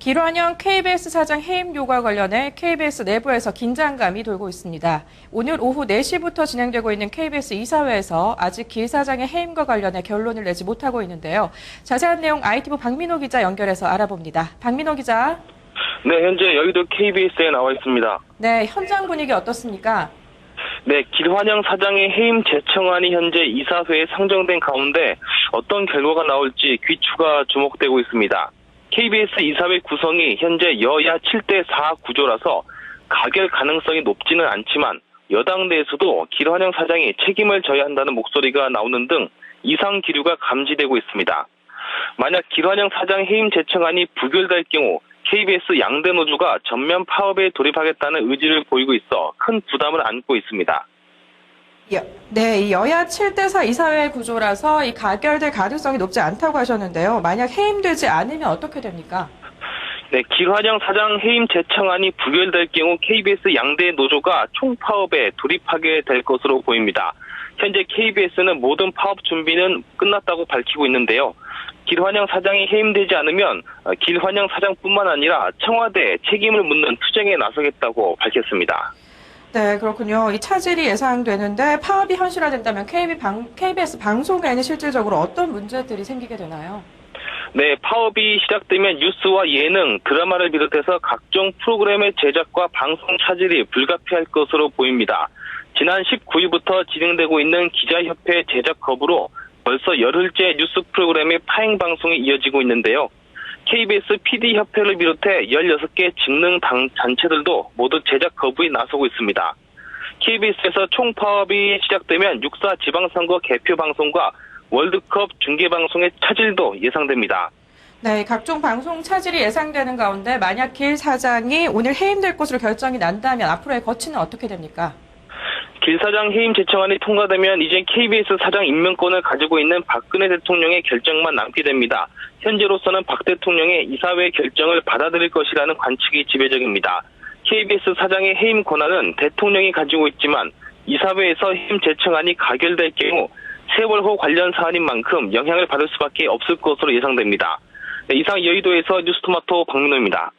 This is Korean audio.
길환영 KBS 사장 해임 요구와 관련해 KBS 내부에서 긴장감이 돌고 있습니다. 오늘 오후 4시부터 진행되고 있는 KBS 이사회에서 아직 길 사장의 해임과 관련해 결론을 내지 못하고 있는데요. 자세한 내용 IT부 박민호 기자 연결해서 알아봅니다. 박민호 기자. 네, 현재 여의도 KBS에 나와 있습니다. 네, 현장 분위기 어떻습니까? 네, 길환영 사장의 해임 재청안이 현재 이사회에 상정된 가운데 어떤 결과가 나올지 귀추가 주목되고 있습니다. KBS 이사회 구성이 현재 여야 7대 4 구조라서 가결 가능성이 높지는 않지만 여당 내에서도 길환영 사장이 책임을 져야 한다는 목소리가 나오는 등 이상 기류가 감지되고 있습니다. 만약 길환영 사장 해임 재청안이 부결될 경우 KBS 양대 노조가 전면 파업에 돌입하겠다는 의지를 보이고 있어 큰 부담을 안고 있습니다. 여- 네, 이 여야 7대4 이사회 구조라서 이 가결될 가능성이 높지 않다고 하셨는데요. 만약 해임되지 않으면 어떻게 됩니까? 네, 길환영 사장 해임 재청안이 부결될 경우 KBS 양대 노조가 총파업에 돌입하게 될 것으로 보입니다. 현재 KBS는 모든 파업 준비는 끝났다고 밝히고 있는데요. 길환영 사장이 해임되지 않으면 어, 길환영 사장뿐만 아니라 청와대에 책임을 묻는 투쟁에 나서겠다고 밝혔습니다. 네, 그렇군요. 이 차질이 예상되는데 파업이 현실화된다면 KB 방, KBS 방송에는 실질적으로 어떤 문제들이 생기게 되나요? 네, 파업이 시작되면 뉴스와 예능, 드라마를 비롯해서 각종 프로그램의 제작과 방송 차질이 불가피할 것으로 보입니다. 지난 19일부터 진행되고 있는 기자협회 제작 거부로 벌써 열흘째 뉴스 프로그램의 파행 방송이 이어지고 있는데요. KBS PD협회를 비롯해 16개 직능 당 단체들도 모두 제작 거부에 나서고 있습니다. KBS에서 총파업이 시작되면 육사 지방선거 개표 방송과 월드컵 중계 방송의 차질도 예상됩니다. 네, 각종 방송 차질이 예상되는 가운데 만약 길 사장이 오늘 해임될 것으로 결정이 난다면 앞으로의 거치는 어떻게 됩니까? 길 사장 해임 재청안이 통과되면 이제 KBS 사장 임명권을 가지고 있는 박근혜 대통령의 결정만 남게 됩니다. 현재로서는 박 대통령의 이사회 결정을 받아들일 것이라는 관측이 지배적입니다. KBS 사장의 해임 권한은 대통령이 가지고 있지만 이사회에서 해임 재청안이 가결될 경우 세월호 관련 사안인 만큼 영향을 받을 수밖에 없을 것으로 예상됩니다. 네, 이상 여의도에서 뉴스토마토 박민호입니다.